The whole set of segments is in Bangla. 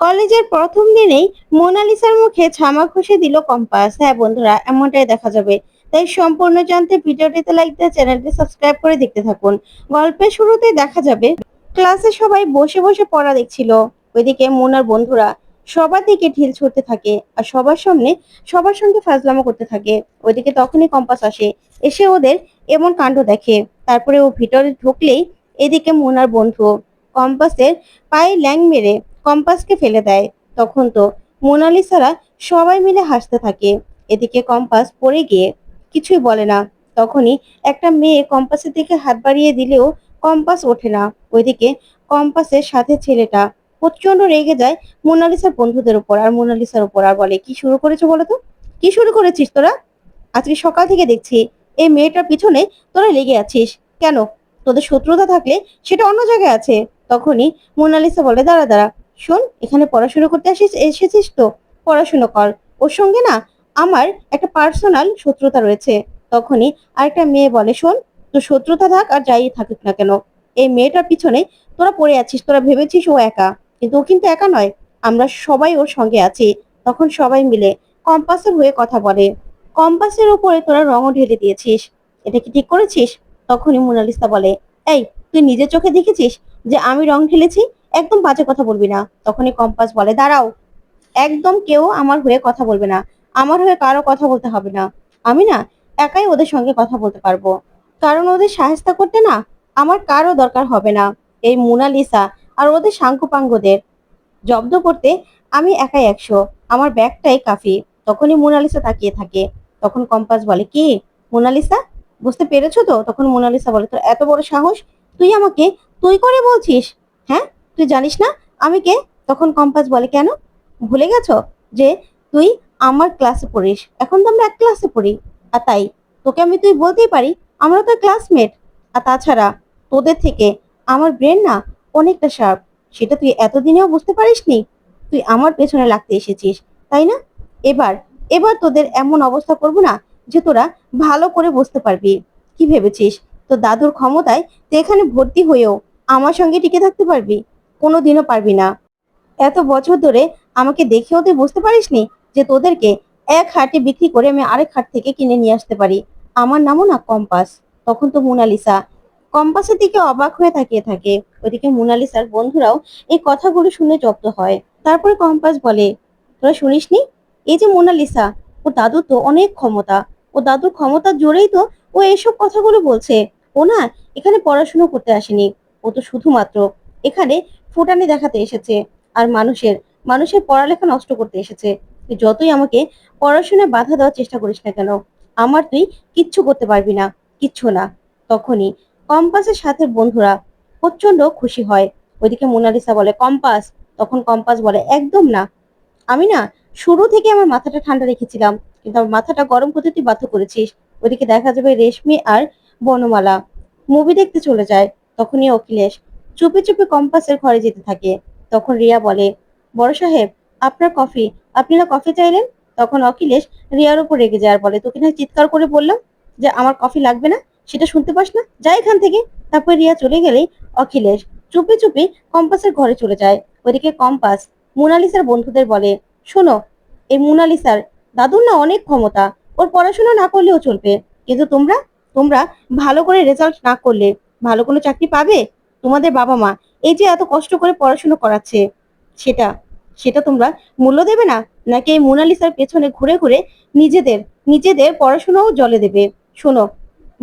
কলেজের প্রথম দিনেই মোনালিসার মুখে ছামা ঘষে দিল কম্পাস। হ্যাঁ বন্ধুরা, এমনটাই দেখা যাবে। তাই সম্পূর্ণ জানতে ভিডিওটিতে লাইক দিয়ে চ্যানেলটি সাবস্ক্রাইব করে দেখতে থাকুন। গল্পের শুরুতেই দেখা যাবে, ক্লাসে সবাই বসে বসে পড়া দেখছিল। ওইদিকে মোনার বন্ধুরা সবার দিকে ঢিল ছুটতে থাকে আর সবার সামনে সবার সঙ্গে ফাজলামো করতে থাকে। ওইদিকে তখনই কম্পাস আসে, এসে ওদের এমন কাণ্ড দেখে। তারপরে ও ভিতরে ঢুকলেই এদিকে মোনার বন্ধু কম্পাসের পায়ে ল্যাং মেরে কম্পাসকে ফেলে দেয়। তখন তো মোনালিসারা সবাই মিলে হাসতে থাকে। এদিকে কম্পাস পড়ে গিয়ে কিছুই বলে না। তখনই একটা মেয়ে কম্পাসের দিকে হাত বাড়িয়ে দিলেও কম্পাস ওঠে না। ওইদিকে কম্পাসের সাথে ছেলেটা প্রচণ্ড রেগে যায় মোনালিসার বন্ধুদের উপর আর মোনালিসার উপর। আর বলে, কি শুরু করেছ বলো তো? কি শুরু করেছিস তোরা? আজকে সকাল থেকে দেখছি এই মেয়েটার পিছনে তোরা লেগে আছিস। কেন? তোদের শত্রুতা থাকলে সেটা অন্য জায়গায় আছে। তখনই মোনালিসা বলে, দাঁড়া দাঁড়া শোন, এখানে পড়াশোনা করতে আসিস, এসেছিস তো। পড়াশোনা কর। ওর সঙ্গে না আমার একটা পার্সোনাল শত্রুতা রয়েছে। তখনই আরেকটা মেয়ে বলে, শোন, তোর শত্রুতা থাক আর যাই থাকুক না কেন। এই মেয়েটার পিছনে তোরা পড়ে আছিস, তোরা ভেবেছিস ও একা। কিন্তু ও কিন্তু একা নয়। আমরা সবাই ওর সঙ্গে আছি। তখন সবাই মিলে কম্পাসের হয়ে কথা বলে। কম্পাসের উপরে তোরা রঙও ঢেলে দিয়েছিস। এটা কি ঠিক করেছিস? তখনই মোনালিসা বলে, এই, তুই নিজের চোখে দেখেছিস যে আমি রং ঢেলেছি? একদম বাজে কথা বলবি না। তখনই কম্পাস বলে, দাঁড়াও। একদম কেউ আমার হয়ে কথা বলবে না। আমার হয়ে কারও কথা বলতে হবে না। আমি না একাই ওদের সঙ্গে কথা বলতে পারব। কারণ ওদের সাহেস্তা করতে না আমার কারও দরকার হবে না। এই মোনালিসা আর ওদের সাঙ্কুপাঙ্গদের জব্দ করতে আমি একাই একশো। আমার ব্যাগটাই কাফি। তখনই মোনালিসা তাকিয়ে থাকে। তখন কম্পাস বলে, কি? মোনালিসা বুঝতে পেরেছ তো? তখন মোনালিসা বলে, তোর এত বড় সাহস? তুই আমাকে তুই করে বলছিস? হ্যাঁ? তুই জানিস না আমি কে? তখন কম্পাস বলে, কেন? ভুলে গেছো যে তুই আমার ক্লাসে পড়িস। এখন তো আমরা এক ক্লাসে পড়ি। আর তাই তোকে আমি তুই বলতেই পারি আমরা তো ক্লাসমেট আর তাছাড়া তোদের থেকে আমার ব্রেন না অনেকটা শার্প সেটা তুই এতদিনেও বুঝতে পারিসনি? তুই আমার পেছনে লাগতে এসেছিস, তাই না? এবার এবার তোদের এমন অবস্থা করব না যে তোরা ভালো করে বুঝতে পারবি। কি ভেবেছিস? তো দাদুর ক্ষমতায় তুই এখানে ভর্তি হয়েও আমার সঙ্গে টিকে থাকতে পারবি? কোনোদিনও পারবি না। এত বছর ধরে আমাকে দেখেও তুই বুঝতে পারিসনি যে তোদেরকে এক হাটে বিক্রি করে আমি আরেক হাট থেকে কিনে নিয়ে আসতে পারি। আমার নামও না কম্পাস। তখন তো মোনালিসা। কম্পাসের দিকে অবাক হয়ে তাকিয়ে থাকে। ওইদিকে মোনালিসার বন্ধুরাও এই কথাগুলো শুনে জব্দ হয়। তারপরে কম্পাস বলে, তোরা শুনিসনি? এই যে মোনালিসা ও দাদু তো অনেক ক্ষমতা। ও দাদুর ক্ষমতার জোরেই তো ও এসব কথাগুলো বলছে। ও না এখানে পড়াশুনো করতে আসেনি। ও তো শুধুমাত্র এখানে ফুটানি দেখাতে এসেছে আর মানুষের মানুষের পড়ালেখা নষ্ট করতে এসেছে। তুই যতই আমাকে পড়াশোনায় বাধা দেওয়ার চেষ্টা করিস না কেন, আমার তুই কিচ্ছু করতে পারবি না, কিচ্ছু না। তখনই কম্পাসের সাথে বন্ধুরা প্রচণ্ড খুশি হয়। ওইদিকে মোনালিসা বলে, কম্পাস? তখন কম্পাস বলে, একদম না। আমি না শুরু থেকে আমার মাথাটা ঠান্ডা রেখেছিলাম, কিন্তু আমার মাথাটা গরম করতে তুই বাধ্য করেছিস। ওইদিকে দেখা যাবে রেশমি আর বনমালা। মুভি দেখতে চলে যায়, তখনই অখিলেশ চুপি চুপি কম্পাসের ঘরে যেতে থাকে। তখন রিয়া বলে, বড় সাহেব, আপনার কফি, আপনি না কফি চাইলেন? তখন অখিলেশ রিয়ার উপর রেগে যায় আর বলে, তোকে না চিৎকার করে বললাম যে আমার কফি লাগবে না? সেটা শুনতে পাস না? যা এখান থেকে। তারপর রিয়া চলে গেলেই অখিলেশ চুপি চুপি কম্পাসের ঘরে চলে যায়। ওইদিকে কম্পাস মোনালিসার বন্ধুদের বলে, শোনো, এই মোনালিসার দাদুর না অনেক ক্ষমতা। ওর পড়াশোনা না করলেও চলবে। কিন্তু তোমরা তোমরা ভালো করে রেজাল্ট না করলে ভালো কোনো চাকরি পাবে? তোমাদের বাবা মা এই যে এত কষ্ট করে পড়াশুনো করাচ্ছে, সেটা সেটা তোমরা মূল্য দেবে না? নাকি এই মোনালিসার পেছনে ঘুরে ঘুরে নিজেদের নিজেদের পড়াশোনাও জলে দেবে? শোনো,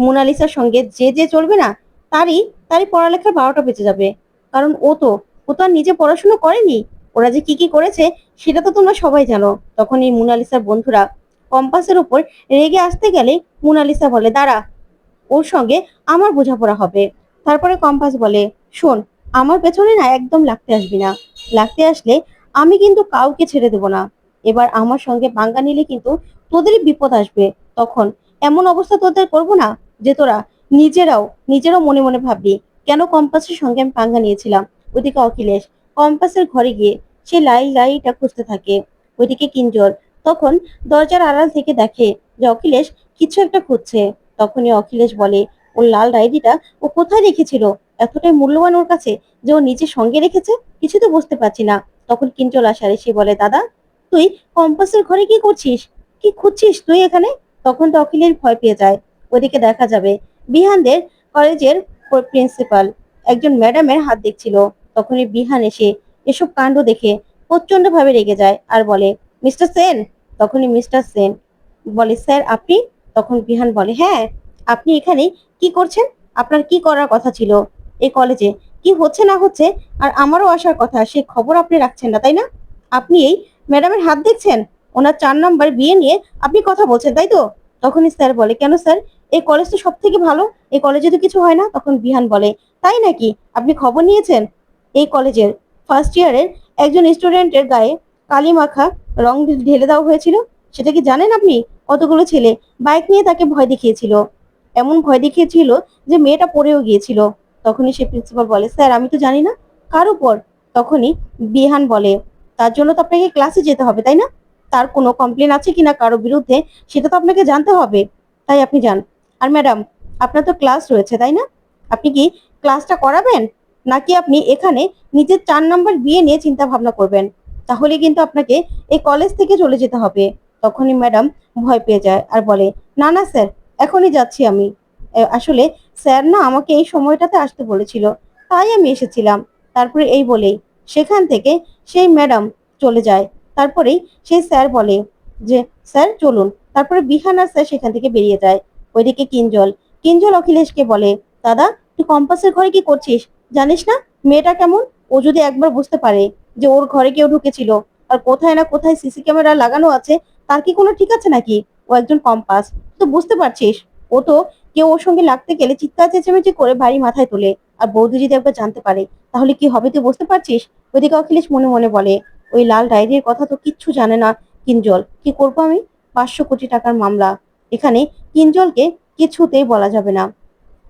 মোনালিসার সঙ্গে যে যে চলবে না, তারই তারই পড়ালেখার বারোটা বেঁচে যাবে। কারণ ও তো ও তো আর নিজে পড়াশুনো করেনি। ওরা যে কি কি করেছে, সেটা তো তোমরা সবাই জানো। তখন এই মোনালিসার বন্ধুরা কম্পাসের উপর রেগে আসতে গেলে মোনালিসা বলে, দাঁড়া, ওর সঙ্গে আমার বোঝাপড়া হবে। তারপরে কম্পাস বলে, শোন, আমার পেছনে না একদম লাগতে আসবি না। লাগতে আসলে আমি কিন্তু কাউকে ছেড়ে দেব না। এবার আমার সঙ্গে পাঙ্গা নিলে কিন্তু তোদেরই বিপদ আসবে। তখন এমন অবস্থা তোদের করব না যে তোরা নিজেরাও নিজেরাও মনে মনে ভাববি, কেন কম্পাসের সঙ্গে আমি পাঙ্গা নিয়েছিলাম? ওইদিকে অখিলেশ কম্পাসের ঘরে গিয়ে সে লাই লাইটা খুঁজতে থাকে। ওইদিকে কিঞ্জল তখন দরজার আড়াল থেকে দেখে যে অখিলেশ কিছু একটা খুঁজছে। তখনই অখিলেশ বলে ওর লাল ডায়েরিটা ও কোথায় রেখেছিল? এতটাই মূল্যবান ওর কাছে যে ও নিজের সঙ্গে রেখেছে? কিছু তো বুঝতে পারছি না। তখন কিঞ্চল আসার এসে বলে, দাদা, তুই কম্পাসের ঘরে কি করছিস? কি খুঁজছিস তুই এখানে? তখন তো অখিলের ভয় পেয়ে যায়। ওদিকে দেখা যাবে, বিহানদের কলেজের প্রিন্সিপাল একজন ম্যাডামের হাত দেখছিল। তখনই বিহান এসে এসব কাণ্ড দেখে প্রচণ্ড ভাবে রেগে যায় আর বলে, মিস্টার সেন? তখনই মিস্টার সেন বলে, স্যার, আপনি? তখন বিহান বলে হ্যাঁ আপনি এখানে কি করছেন? আপনার কি করার কথা ছিল এই কলেজে কি হচ্ছে না হচ্ছে? আর আমারও আসার কথা, সে খবর আপনি রাখছেন না, তাই না? আপনি এই ম্যাডামের হাত দেখছেন? ওনার চার নাম্বার বিয়ে নিয়ে আপনি কথা বলছেন, তাই তো? তখনই স্যার বলে, কেন স্যার এই কলেজ তো সব থেকে ভালো। এই কলেজে তো কিছু হয় না? তখন বিহান বলে, তাই নাকি? আপনি খবর নিয়েছেন? এই কলেজের ফার্স্ট ইয়ারের একজন স্টুডেন্টের গায়ে কালি মাখা রং ঢেলে দেওয়া হয়েছিল। সেটা কি জানেন আপনি? কতগুলো ছেলে? বাইক নিয়ে তাকে ভয় দেখিয়েছিল। এমন ভয় দেখিয়েছিল যে মেয়েটা পড়েও গিয়েছিল। তখনই সে প্রিন্সিপাল বলে, স্যার, আমি তো জানি না কার উপর। তখনই বিহান বলে, তার জন্য তো আপনাকে ক্লাসে যেতে হবে, তাই না? তার কোনো কমপ্লেন আছে কিনা কারও বিরুদ্ধে, সেটা তো আপনাকে জানতে হবে। তাই আপনি যান। আর ম্যাডাম আপনার তো ক্লাস রয়েছে, তাই না? আপনি কি ক্লাসটা করাবেন? নাকি আপনি এখানে নিজের চার নম্বর বিয়ে নিয়ে চিন্তা ভাবনা করবেন? তাহলে কিন্তু আপনাকে এই কলেজ থেকে চলে যেতে হবে। তখনই ম্যাডাম ভয় পেয়ে যায় আর বলে, না না, স্যার এখনই যাচ্ছি আমি। আসলে স্যার না আমাকে এই সময়টাতে আসতে বলেছিল, তাই আমি এসেছিলাম। তারপরে এই বলেই, সেখান থেকে সেই ম্যাডাম চলে যায়। তারপরেই সেই স্যার বলে যে, স্যার, চলুন। তারপরে বিহান আর স্যার সেখান থেকে বেরিয়ে যায়। ওইদিকে কিঞ্জল কিঞ্জল অখিলেশকে বলে, দাদা, তুই কম্পাসের ঘরে কি করছিস? জানিস না, মেয়েটা কেমন? ও যদি একবার বুঝতে পারে যে ওর ঘরে কেউ ঢুকেছিল, আর কোথায় না কোথায় সিসি ক্যামেরা লাগানো আছে, তার কি কোনো ঠিক আছে নাকি? ও একজন কম্পাস। তো বুঝতে পারছিস। ও তো কেউ ওর সঙ্গে লাগতে গেলে চিৎকার চেঁচামেচি করে বাড়ি মাথায় তোলে আর বৌদি যদি একবার জানতে পারে, তাহলে কি হবে তুই বুঝতে পারছিস? ওইদিকে অখিলেশ মনে মনে বলে, ওই লাল ডায়েরির কথা তো কিচ্ছু জানে না কিঞ্জল। কি করব আমি? পাঁচশো কোটি টাকার মামলা। এখানে কিঞ্জলকে কিছুতেই বলা যাবে না।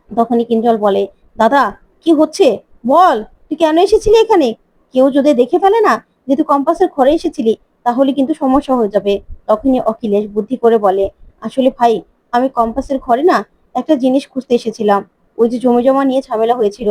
তখনই কিঞ্জল বলে, দাদা, কি হচ্ছে? বল, তুই কেন এসেছিলি এখানে? কেউ যদি দেখে ফেলে না যে তুই কম্পাসের ঘরে এসেছিলি, তাহলে কিন্তু সমস্যা হয়ে যাবে। তখনই অখিলেশ বুদ্ধি করে বলে আসলে ভাই, আমি কম্পাসের ঘরে না একটা জিনিস খুঁজতে এসেছিলাম। ওই যে জমি জমা নিয়ে ঝামেলা হয়েছিল।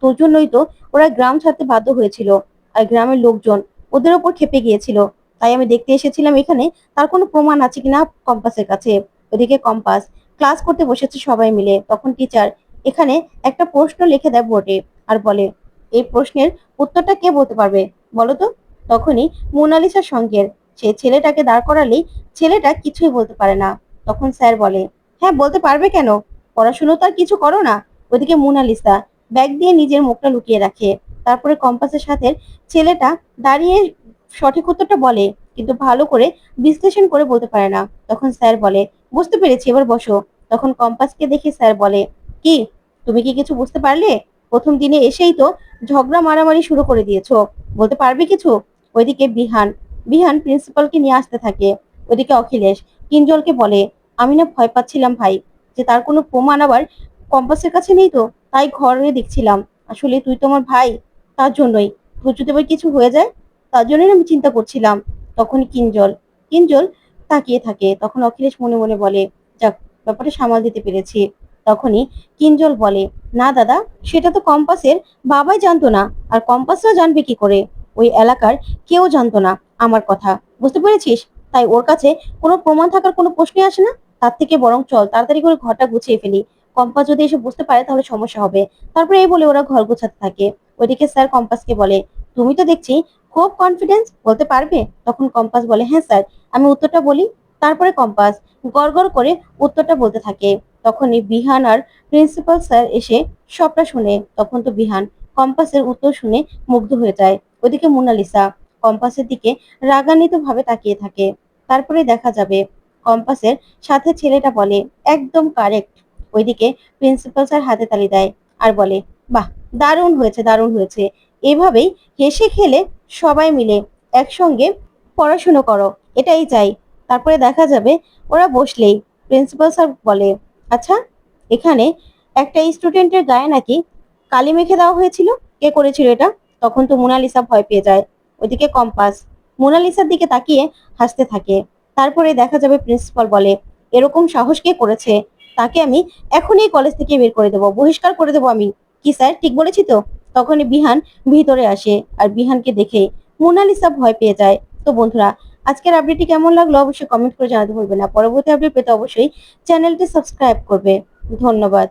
তোর জন্যই তো ওরা গ্রাম ছাড়তে বাধ্য হয়েছিল আর গ্রামের লোকজন ওদের ওপর খেপে গিয়েছিল। তাই আমি দেখতে এসেছিলাম এখানে, তার কোনো প্রমাণ আছে কিনা কম্পাসের কাছে? ওদিকে কম্পাস ক্লাস করতে বসেছে সবাই মিলে। তখন টিচার এখানে একটা প্রশ্ন লিখে দেয় বোর্ডে আর বলে, এই প্রশ্নের উত্তরটা কে বলতে পারবে? বলো তো। তখনই মোনালিসার সঙ্গের সে ছেলেটাকে দাঁড় করালেই ছেলেটা কিছুই বলতে পারে না। তখন স্যার বলে হ্যাঁ বলতে পারবে কেন? পড়াশুনো তো আর কিছু করো না। ওদিকে মোনালিসা ব্যাগ দিয়ে নিজের মুখটা লুকিয়ে রাখে। তারপরে কম্পাসের সাথে ছেলেটা দাঁড়িয়ে সঠিক উত্তরটা বলে, কিন্তু ভালো করে বিশ্লেষণ করে বলতে পারে না। তখন স্যার বলে, বুঝতে পেরেছি, এবার বসো। তখন কম্পাসকে দেখে স্যার বলে, কি, তুমি কি কিছু বুঝতে পারলে? প্রথম দিনে এসেই তো ঝগড়া মারামারি শুরু করে দিয়েছ। বলতে পারবে কিছু? ওইদিকে বিহান বিহান প্রিন্সিপালকে নিয়ে আসতে থাকে। ওইদিকে অখিলেশ কিঞ্জলকে বলে, আমি না ভয় পাচ্ছিলাম ভাই, যে তার কোনো প্রমাণ আবার কম্পাসের কাছে নেই তো? তাই ঘরে দেখছিলাম। আসলে তুই তো আমার ভাই, তার জন্যই। তোর যদি আবার কিছু হয়ে যায়, তার জন্যই আমি চিন্তা করছিলাম। তখনই কিঞ্জল কিঞ্জল তাকিয়ে থাকে। তখন অখিলেশ মনে মনে বলে, যাক, ব্যাপারটা সামাল দিতে পেরেছি। তখনই কিঞ্জল বলে, না দাদা, সেটা তো কম্পাসের বাবাই জানতো না। আর কম্পাসরা জানবে কি করে? ওই এলাকার কেউ জানতো না আমার কথা। বুঝতে পেরেছিস? তাই ওর কাছে কোনো প্রমাণ থাকার কোনো প্রশ্নই আসে না। তার থেকে বরং চল, তাড়াতাড়ি করে ঘরটা গুছিয়ে ফেলি। কম্পাস যদি এসে বুঝতে পারে তাহলে সমস্যা হবে। তারপরে এই বলে ওরা ঘর গোছাতে থাকে। ওইদিকে স্যার কম্পাসকে বলে, তুমি তো দেখছি খুব কনফিডেন্স বলতে পারবে? তখন কম্পাস বলে হ্যাঁ স্যার, আমি উত্তরটা বলি। তারপরে কম্পাস গড়গড় করে উত্তরটা বলতে থাকে। তখনই বিহান আর প্রিন্সিপাল স্যার এসে সবটা শুনে, তখন তো বিহান কম্পাসের উত্তর শুনে মুগ্ধ হয়ে যায়। ওদিকে মোনালিসা কম্পাসের দিকে রাগান্বিত ভাবে তাকিয়ে থাকে। তারপরে দেখা যাবে, কম্পাসের সাথে ছেলেটা বলে, একদম কারেক্ট। ওইদিকে প্রিন্সিপাল স্যার হাতে তালি দেয় আর বলে, বাহ, দারুণ হয়েছে দারুণ হয়েছে। এভাবেই হেসে খেলে সবাই মিলে একসঙ্গে পড়াশুনো করো, এটাই চাই। তারপরে দেখা যাবে, ওরা বসলেই প্রিন্সিপাল স্যার বলে আচ্ছা এখানে একটা স্টুডেন্টের গায়ে নাকি কালি মেখে দেওয়া হয়েছিল? কে করেছিল এটা? তখন তো মোনালিসা ভয় পেয়ে যায়। ওইদিকে কম্পাস। মোনালিসার দিকে তাকিয়ে হাসতে থাকে। তারপরে দেখা যাবে প্রিন্সিপাল বলে, এরকম সাহস কে করেছে? তাকে আমি এখনই কলেজ থেকে বের করে দেবো। বহিষ্কার করে দেবো আমি। কি স্যার ঠিক বলেছি তো? তখনই বিহান ভিতরে আসে আর বিহানকে দেখে মোনালিসা ভয় পেয়ে যায়। তো বন্ধুরা, আজকের আপডেটটি কেমন লাগল অবশ্যই কমেন্ট করে জানাতে ভুলবেন না। পরবর্তী আপডেট পেতে অবশ্যই চ্যানেলটি সাবস্ক্রাইব করবে। ধন্যবাদ।